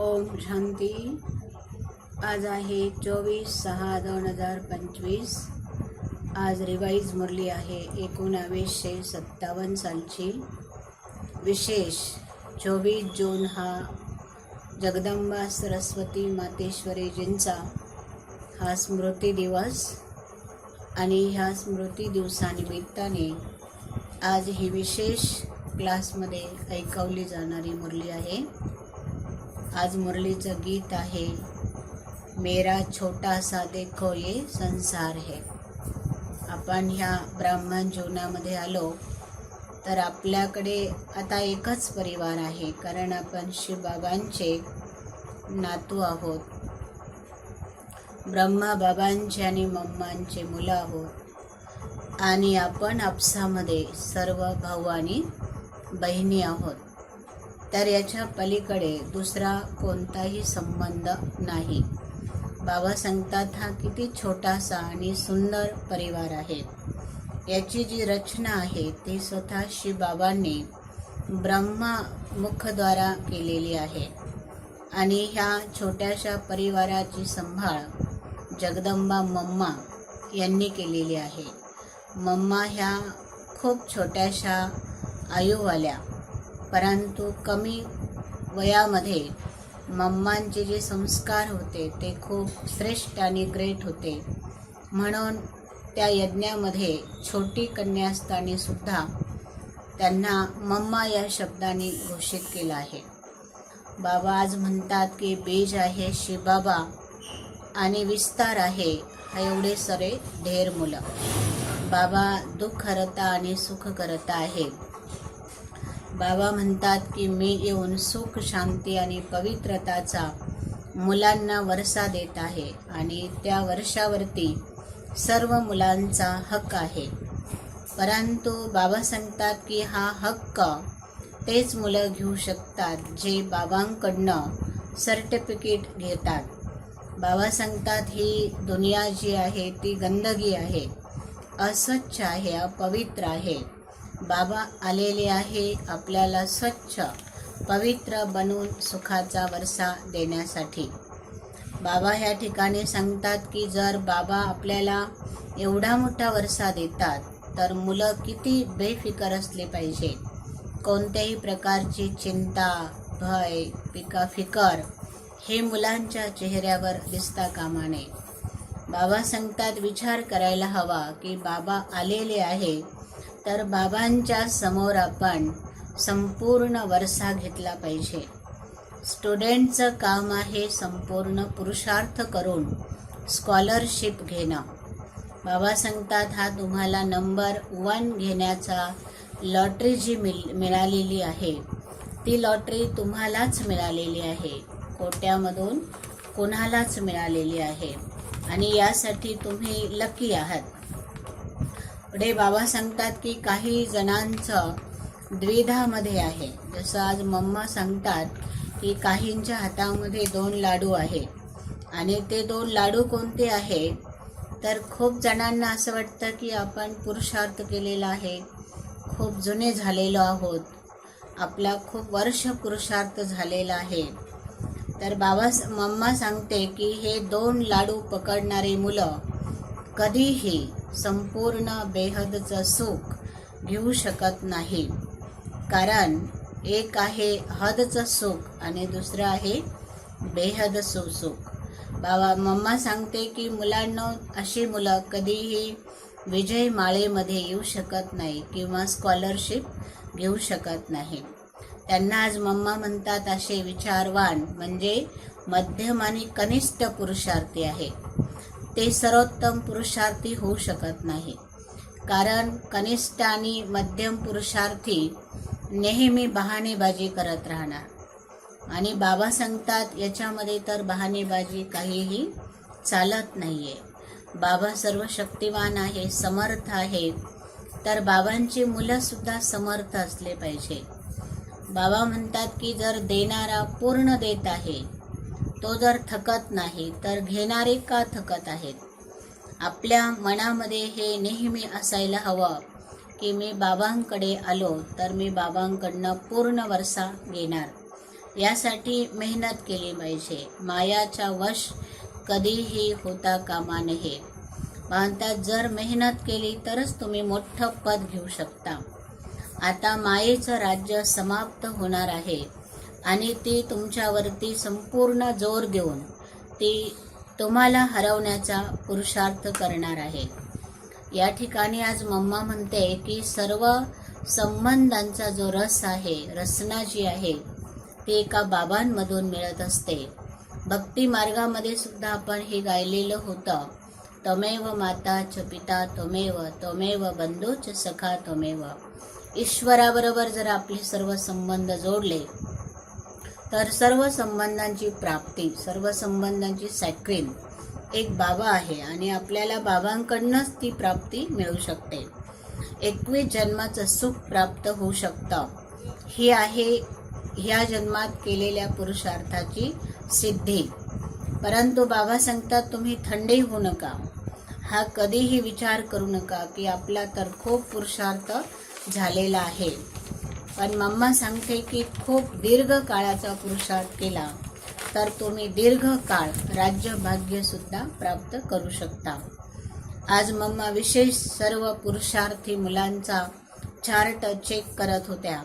ओम शांती. आज आहे चोवीस सहा दोन हजार पंचवीस. आज रिवाईज मुरली आहे एकोणावीसशे सत्तावन्न सालची. विशेष चोवीस जून हा जगदंबा सरस्वती मातेश्वरीजींचा हा स्मृती दिवस आणि ह्या स्मृती दिवसानिमित्ताने आज ही विशेष क्लासमध्ये ऐकवली जाणारी मुरली आहे. आज मुरलीचं गीत आहे मेरा छोटा सा देखो ये संसार है. आपण ह्या ब्राह्मण जीवनामध्ये आलो तर आपल्याकडे आता एकच परिवार आहे कारण आपण शिवबाबांचे नातू आहोत. ब्रह्मा बाबांचे आणि मम्मांचे मुलं आहोत. आणि आपण आपसामध्ये सर्व भाऊ आणि बहिणी आहोत. तर याच्या पलीकडे दुसरा कोणताही संबंध नाही. बाबा सांगतात हा किती छोटासा आणि सुंदर परिवार आहे. याची जी रचना आहे ती स्वतः शिवबाबांनी ब्रह्मा मुखद्वारा केलेली आहे. आणि ह्या छोट्याशा परिवाराची संभाळ जगदंबा मम्मा यांनी केलेली आहे. मम्मा ह्या खूप छोट्याशा आयुवाल्या परंतु कमी वयामध्ये मम्मांचे जे संस्कार होते ते खूप श्रेष्ठ आणि ग्रेट होते. म्हणून त्या यज्ञामध्ये छोटी कन्या असताना सुद्धा त्यांना मम्मा या शब्दाने घोषित केलं आहे. बाबा आज म्हणतात की बीज आहे शिबाबा आणि विस्तार आहे हा एवढे सरे ढेर मुलं. बाबा दुःख करता आणि सुख करता आहे. बाबा म्हणतात की मी येऊन सुख शांती आणि पवित्रताचा मुलांना वर्षा देत आहे आणि त्या वर्षावरती सर्व मुलांचा हक्क आहे. परंतु बाबा सांगतात की हा हक्क तेच मुलं घेऊ शकतात जे बाबांकडनं सर्टिफिकेट घेतात. बाबा सांगतात ही दुनिया जी आहे ती गंदगी आहे अस्वच्छ आहे अपवित्र आहे. बाबा आलेले आहे आपल्याला स्वच्छ पवित्र बनवून सुखाचा वरसा देण्यासाठी. बाबा ह्या ठिकाणी सांगतात की जर बाबा आपल्याला एवढा मोठा वरसा देतात तर मुलं किती बेफिकर असले पाहिजे. कोणत्याही प्रकारची चिंता भय पिका फिकर हे मुलांच्या चेहऱ्यावर दिसता कामा नये. बाबा सांगतात विचार करायला हवा की बाबा आलेले आहे तर बाबांच्या समोर आपण संपूर्ण वरसा घेतला पाहिजे. स्टुडंटचं काम आहे संपूर्ण पुरुषार्थ करून स्कॉलरशिप घेणं. बाबा सांगतात हा तुम्हाला नंबर वन घेण्याचा लॉटरी जी मिल मिळालेली आहे ती लॉटरी तुम्हालाच मिळालेली आहे. कोट्यामधून कोणालाच मिळालेली आहे. आणि यासाठी तुम्ही लकी आहात. पुढे बाबा सांगतात की काही जणांचं द्विधामध्ये आहे. जसं आज मम्मा सांगतात की काहींच्या हातामध्ये दोन लाडू आहे आणि ते दोन लाडू कोणते आहे तर खूप जणांना असं वाटतं की आपण पुरुषार्थ केलेला आहे. खूप जुने झालेलो आहोत. आपला खूप वर्ष पुरुषार्थ झालेला आहे. तर बाबा मम्मा सांगते की हे दोन लाडू पकडणारे मुलं कधीही संपूर्ण बेहदचं सुख घेऊ शकत नाही. कारण एक आहे हदचं सुख आणि दुसरं आहे बेहद सुख. बाबा मम्मा सांगते की मुलांना अशी मुलं कधीही विजय माळेमध्ये येऊ शकत नाही किंवा स्कॉलरशिप घेऊ शकत नाही. त्यांना आज मम्मा म्हणतात असे विचारवान म्हणजे मध्यम आणि कनिष्ठ पुरुषार्थी आहे. ते सर्वोत्तम पुरुषार्थी होऊ शकत नाही. कारण कनिष्ठ आणि मध्यम पुरुषार्थी नेहमी बहाणेबाजी करत राहणार. आणि बाबा सांगतात याच्यामध्ये तर बहाणेबाजी काहीही चालत नाही आहे बाबा सर्व शक्तिवान आहे समर्थ आहे तर बाबांची मुलंसुद्धा समर्थ असले पाहिजे. बाबा म्हणतात की जर देणारा पूर्ण देत आहे तो जर थकत नाही तर घेणारे का थकत आहेत? आपल्या मनामध्ये हे नेहमी असायला हवं की मी बाबांकडे आलो तर मी बाबांकडनं पूर्ण वर्षा घेणार. यासाठी मेहनत केली पाहिजे. मायाचा वश कधीही होता कामा नये. म्हणतात जर मेहनत केली तरच तुम्ही मोठं पद घेऊ शकता. आता मायेचं राज्य समाप्त होणार आहे. आणि ती तुमच्यावरती संपूर्ण जोर देऊन ती तुम्हाला हरवण्याचा पुरुषार्थ करणार आहे. या ठिकाणी आज मम्मा म्हणते की सर्व संबंधांचा जो रस आहे रसना जी आहे ती एका बाबांमधून मिळत असते. भक्ती मार्गामध्ये सुद्धा आपण हे गायलेलं होतं. तमेव माता च पिता त्वमेव त्वमेव बंधूच सखा त्वमेव ईश्वराबरोबर जर आपले सर्व संबंध जोडले तर सर्व संबंधांची प्राप्ती सर्व संबंधांची सॅक्रीन एक बाबा आहे आणि आपल्याला बाबांकडनंच ती प्राप्ती मिळू शकते. एकवीस जन्माचं सुख प्राप्त होऊ शकतं. ही आहे ह्या जन्मात केलेल्या पुरुषार्थाची सिद्धी. परंतु बाबा सांगतात तुम्ही थंडी होऊ नका. हा कधीही विचार करू नका की आपला तर खूप पुरुषार्थ झालेला आहे. पण मम्मा सांगते की खूप दीर्घ काळाचा पुरुषार्थ केला तर तुम्ही दीर्घ काळ राज्य प्राप्त करू शकता. आज मम्मा विशेष सर्व पुरुषार्थी मुलांचा चार्ट चेक करत होत्या.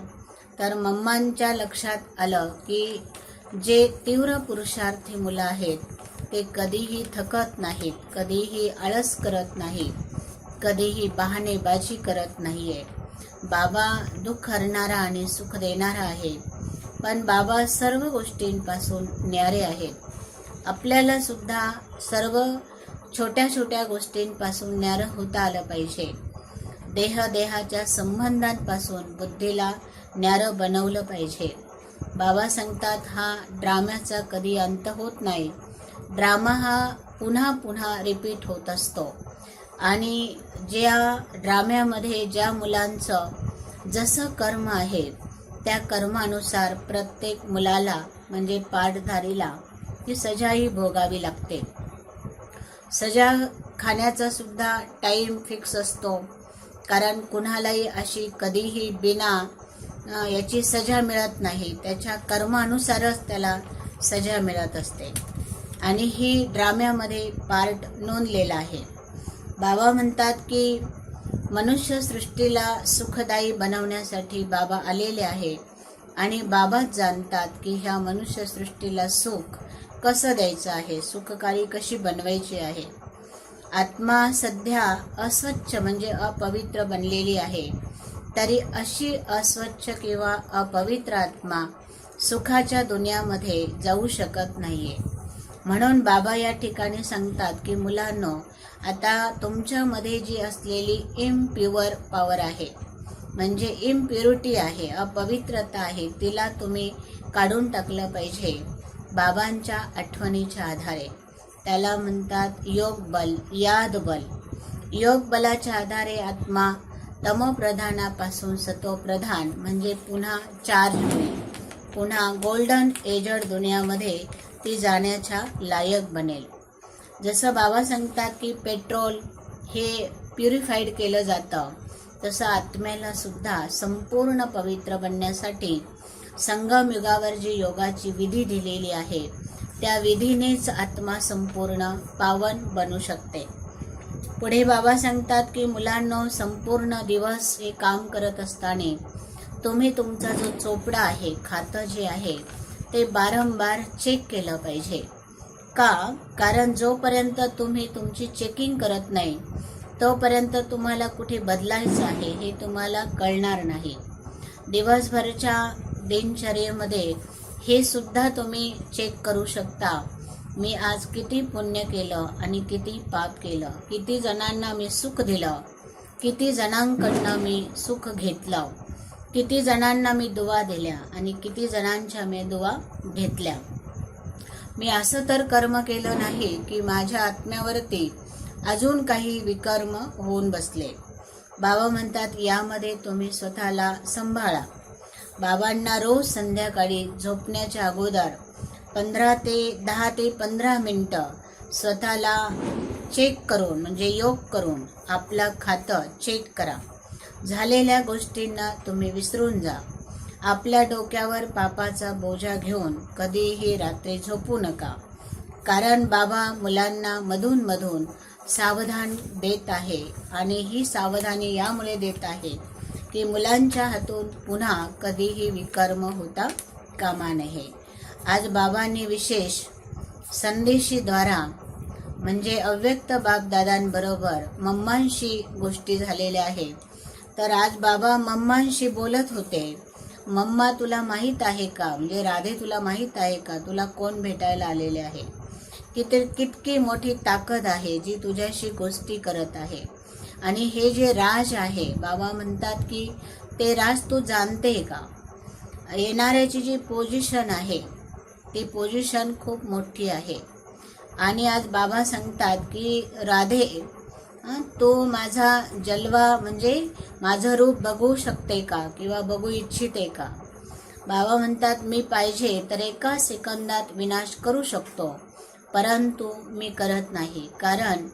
तर मम्मांच्या लक्षात आलं की जे तीव्र पुरुषार्थी मुलं आहेत ते कधीही थकत नाहीत कधीही आळस करत नाहीत कधीही बहाणेबाजी करत नाही आहे बाबा दुःख हरणारा आणि सुख देणारा आहे. पण बाबा सर्व गोष्टींपासून न्यारे आहेत. आपल्याला सुद्धा सर्व छोट्या छोट्या गोष्टींपासून न्यारं होता आलं पाहिजे. देह देहाच्या संबंधांपासून बुद्धीला न्यारं बनवलं पाहिजे. बाबा सांगतात हा ड्राम्याचा कधी अंत होत नाही. ड्रामा हा पुन्हा पुन्हा रिपीट होत असतो. आणि ज्या ड्राम्यामध्ये ज्या मुलांचं जसं कर्म आहे त्या कर्मानुसार प्रत्येक मुलाला म्हणजे पाठधारीला ही सजाही भोगावी लागते. सजा खाण्याचा सुद्धा टाईम फिक्स असतो. कारण कुणालाही अशी कधीही बिना याची सजा मिळत नाही. त्याच्या कर्मानुसारच त्याला सजा मिळत असते. आणि ही ड्राम्यामध्ये पार्ट नोंदलेला आहे. बाबा म्हणतात की मनुष्य सृष्टीला सुखदायी बनवण्यासाठी बाबा आलेले आहे. आणि बाबाच जाणतात की ह्या मनुष्य सृष्टीला सुख कसं द्यायचं आहे? सुखकारी कशी बनवायची आहे? आत्मा सध्या अस्वच्छ म्हणजे अपवित्र बनलेली आहे. तरी अशी अस्वच्छ किंवा अपवित्र आत्मा सुखाच्या दुनियामध्ये जाऊ शकत नाहीये. म्हणून बाबा या ठिकाणी सांगतात की मुलांनो आता तुमच्यामध्ये जी असलेली इम्प्युअर पॉवर आहे म्हणजे इम्प्युरिटी आहे अपवित्रता आहे तिला तुम्ही काढून टाकलं पाहिजे बाबांच्या आठवणीच्या आधारे. त्याला म्हणतात योग बल याद बल. योग बलाच्या आधारे आत्मा तमोप्रधानापासून सतोप्रधान म्हणजे पुन्हा चार्ज होईल पुन्हा गोल्डन एजड दुनियामध्ये ती जाण्याच्या लायक बनेल. जसं बाबा सांगतात की पेट्रोल हे प्युरिफाईड केलं जातं तसं आत्म्याला सुद्धा संपूर्ण पवित्र बनण्यासाठी संगम युगावर जी योगाची विधी दिलेली आहे त्या विधीनेच आत्मा संपूर्ण पावन बनू शकते. पुढे बाबा सांगतात की मुलांनो संपूर्ण दिवस हे काम करत असताना तुम्ही तुमचा जो चोपडा आहे खातं जे आहे ते बारंबार चेक केलं पाहिजे. का? कारण जोपर्यंत तुम्ही तुमची चेकिंग करत नाही तोपर्यंत तुम्हाला कुठे बदलायचं आहे हे तुम्हाला कळणार नाही. दिवसभरच्या दिनचर्येमध्ये हे सुद्धा तुम्ही चेक करू शकता. मी आज किती पुण्य केलं आणि किती पाप केलं. किती जणांना मी सुख दिलं. किती जणांकडनं मी सुख घेतलं. किती जणांना मी दुवा दिल्या आणि किती जणांच्या मी दुवा घेतल्या. मी असं तर कर्म केलं नाही की माझ्या आत्म्यावरती अजून काही विकर्म होऊन बसले. बाबा म्हणतात यामध्ये तुम्ही स्वतःला सांभाळा. बाबांना रोज संध्याकाळी झोपण्याच्या अगोदर पंधरा ते दहा ते पंधरा मिनटं स्वतःला चेक करून म्हणजे योग करून आपलं खातं चेक करा. झालेल्या गोष्टींना तुम्ही विसरून जा. आपल्या डोक्यावर पापाचा बोजा घेऊन कधीही रात्री झोपू नका. कारण बाबा मुलांना मधून मधून सावधान देत आहे आणि ही सावधानी यामुळे देत आहे. की मुलांच्या हातून पुन्हा कधीही विकर्म होता कामा नये. आज बाबांनी विशेष संदेशीद्वारा म्हणजे अव्यक्त बापदादांबरोबर मम्मांशी गोष्टी झालेल्या आहेत. तर आज बाबा मम्मांशी बोलत होते. मम्मा तुला माहीत आहे का? म्हणजे राधे तुला माहीत आहे का? तुला कोण भेटायला आलेले आहे? किती कितकी मोठी ताकद आहे जी तुझ्याशी गोष्टी करत आहे? आणि हे जे राज आहे बाबा म्हणतात की ते राज तू जाणते का? येणाऱ्याची जी पोझिशन आहे ती पोझिशन खूप मोठी आहे. आणि आज बाबा सांगतात की राधे तो माझा जलवा म्हणजे माझं रूप बघू शकते का किंवा बघू इच्छिते का? बाबा म्हणतात मी पाहिजे तर एका सेकंदात विनाश करू शकतो परंतु मी करत नाही. कारण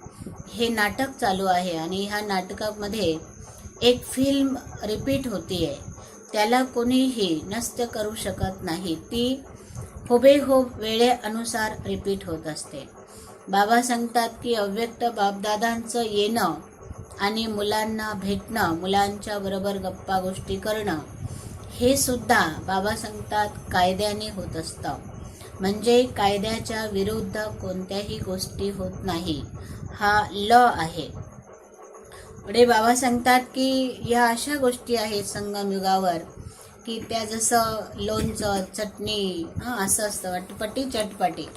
हे नाटक चालू आहे आणि ह्या नाटकामध्ये एक फिल्म रिपीट होतीये. त्याला कोणीही नष्ट करू शकत नाही. ती हुबेहूब वेळेअनुसार रिपीट होत असते. बाबा सांगतात की अव्यक्त बापदादांचं येणं आणि मुलांना भेटणं मुलांच्या बरोबर गप्पा गोष्टी करणं हे सुद्धा बाबा सांगतात कायद्याने होत असतं. म्हणजे कायद्याच्या विरुद्ध कोणत्याही गोष्टी होत नाही. हा ल आहे. पुढे बाबा सांगतात की या अशा गोष्टी आहेत संगमयुगावर की त्या जसं लोणचं चटणी हां असं असतं वाटपटी चटपटी.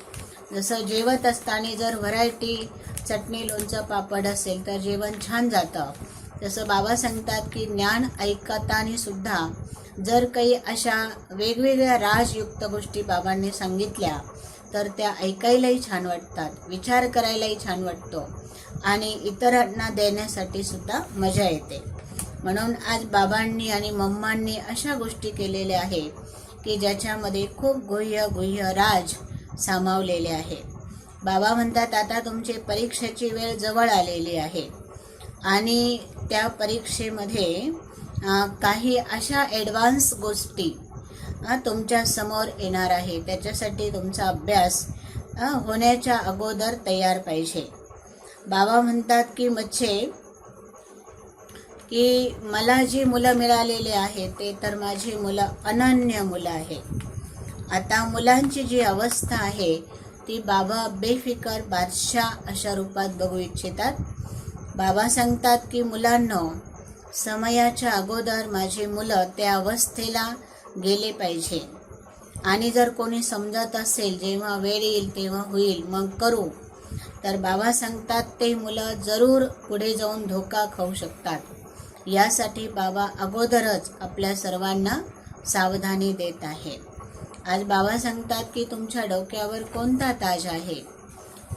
जसं जेवत असताना जर व्हरायटी चटणी लोणचं पापड असेल तर जेवण छान जातं. जसं बाबा सांगतात की ज्ञान ऐकताना सुद्धा जर काही अशा वेगवेगळ्या राजयुक्त गोष्टी बाबांनी सांगितल्या तर त्या ऐकायलाही छान वाटतात विचार करायलाही छान वाटतो आणि इतरांना देण्यासाठी सुद्धा मजा येते. म्हणून आज बाबांनी आणि मम्मांनी अशा गोष्टी केलेल्या आहेत की ज्याच्यामध्ये खूप गुह्य गुह्य राज सामावलेले आहे. बाबा म्हणतात आता तुमची परीक्षेची वेळ जवळ आलेली आहे. आणि त्या परीक्षेमध्ये काही अशा ॲडव्हान्स गोष्टी तुमच्यासमोर येणार आहे. त्याच्यासाठी तुमचा अभ्यास होण्याच्या अगोदर तयार पाहिजे. बाबा म्हणतात की मच्छे की मला जी मुलं मिळालेली आहेत ते तर माझी मुलं अनन्य मुलं आहेत. आता मुलांची जी अवस्था आहे ती बाबा बेफिकर बादशाह अशा रूपात बघू इच्छितात. बाबा सांगतात की मुलांनो समयाच्या अगोदर माझी मुलं त्या अवस्थेला गेले पाहिजे. आणि जर कोणी समजत असेल जेव्हा वेळ येईल तेव्हा होईल मग करू. तर बाबा सांगतात ते मुलं जरूर पुढे जाऊन धोका खाऊ शकतात. यासाठी बाबा अगोदरच आपल्या सर्वांना सावधानी देत आहेत. आज बाबा सांगतात की तुमच्या डोक्यावर कोणता ताज आहे?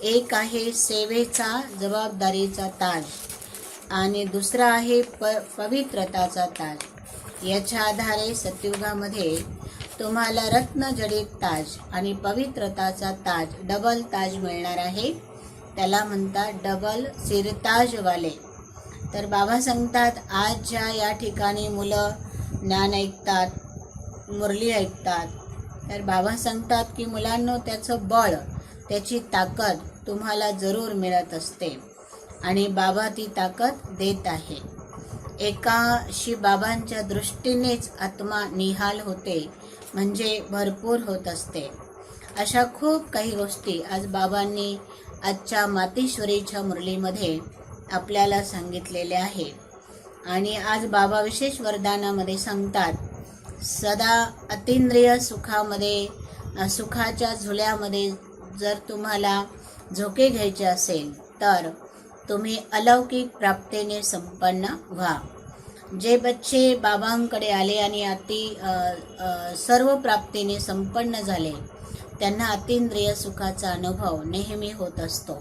एक आहे सेवेचा जबाबदारीचा ताज आणि दुसरा आहे प पवित्रताचा ताज. याच्या आधारे सतयुगामध्ये तुम्हाला रत्नजडित ताज आणि पवित्रताचा ताज डबल ताज मिळणार आहे. त्याला म्हणतात डबल सिरताजवाले. तर बाबा सांगतात आज ज्या या ठिकाणी मुलं ज्ञान ऐकतात मुरली ऐकतात तर बाबा सांगतात की मुलांनो त्याचं बळ त्याची ताकद तुम्हाला जरूर मिळत असते. आणि बाबा ती ताकद देत आहे. एकाशी बाबांच्या दृष्टीनेच आत्मा निहाल होते म्हणजे भरपूर होत असते. अशा खूप काही गोष्टी आज बाबांनी आजच्या मातेश्वरीच्या मुरलीमध्ये आपल्याला सांगितलेल्या आहे आणि आज बाबा विशेष वरदानामध्ये सांगतात सदा अतिंद्रिय सुखामध्ये सुखाच्या झुल्यामध्ये जर तुम्हाला झोके घ्यायचे असेल तर तुम्ही अलौकिक प्राप्तीने संपन्न व्हा. जे बच्चे बाबांकडे आले आणि अति सर्व प्राप्तीने संपन्न झाले त्यांना अतिंद्रिय सुखाचा अनुभव नेहमी होत असतो.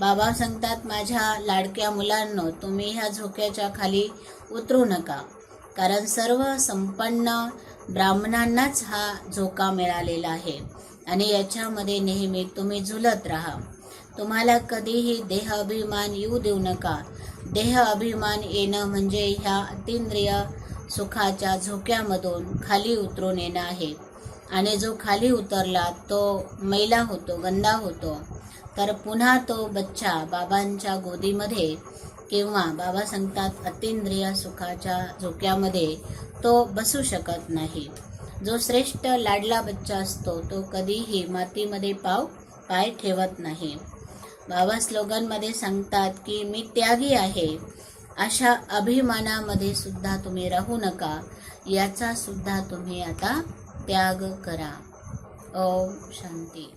बाबा सांगतात माझ्या लाडक्या मुलांनो तुम्ही ह्या झोक्याच्या खाली उतरू नका. कारण सर्व संपन्न ब्राह्मणांनाच हा झोका मिळालेला आहे. आणि याच्यामध्ये नेहमी तुम्ही झुलत राहा. तुम्हाला कधीही देह अभिमान येऊ देऊ नका. देह अभिमान येणं म्हणजे ह्या अतिंद्रिय सुखाच्या झोक्यामधून खाली उतरून येणं आहे. आणि जो खाली उतरला तो मैला होतो गंदा होतो. तर पुन्हा तो बच्चा बाबांच्या गोदीमध्ये किंवा बाबा सांगतात अतिंद्रिय सुखाच्या झोक्यामध्ये तो बसू शकत नाही. जो श्रेष्ठ लाडला बच्चा असतो तो कधीही मातीमध्ये पाव पाय ठेवत नाही. बाबा स्लोगनमध्ये सांगतात की मी त्यागी आहे. अशा अभिमानामध्ये सुद्धा तुम्ही राहू नका. याचा सुद्धा तुम्ही आता त्याग करा. ओम शांती.